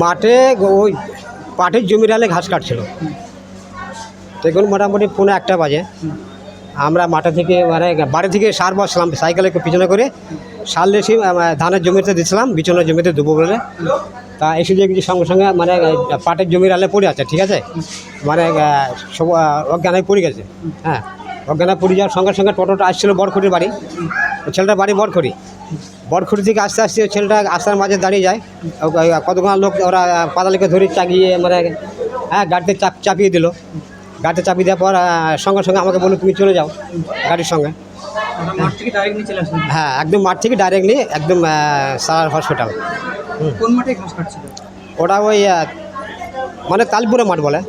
মাঠে ওই পাটের জমির আলে ঘাস কাটছিল। দেখুন মোটামুটি পৌনে একটা বাজে। আমরা মাঠে থেকে মানে বাড়ি থেকে সার বসলাম সাইকেলে পিছনে করে। সার লেসি ধানের জমিতে দিয়েছিলাম বিচনের জমিতে দেবো বলে। তা এসে দেখছি সঙ্গে সঙ্গে মানে পাটের জমির আলে পড়ে আছে ঠিক আছে? মানে সব আহ, অজ্ঞানায় পড়ে গেছে হ্যাঁ? অজ্ঞানে পড়ে যাওয়ার সঙ্গে সঙ্গে টোটোটা আসছিল বরখড়ির বাড়ি। ছেলেটার বাড়ি বরখড়ি বরখড়ি থেকে আস্তে আস্তে ছেলেটা আস্তার মাঝে দাঁড়িয়ে যায়। কতক্ষণ লোক ওরা পাতালিকে ধরে চাগিয়ে মানে হ্যাঁ গাড়িতে চাপ চাপিয়ে দিল। গাড়িতে চাপি দেওয়ার পর সঙ্গে সঙ্গে আমাকে বলুন তুমি চলে যাও গাড়ির সঙ্গে। ডাইরেক্ট নিয়ে হ্যাঁ একদম মাঠ থেকে ডাইরেক্টলি একদম সারার হসপিটাল কোন মাঠে ঘাস কাটছিল ওটা ওই মানে তালপুরে মাঠ বলে।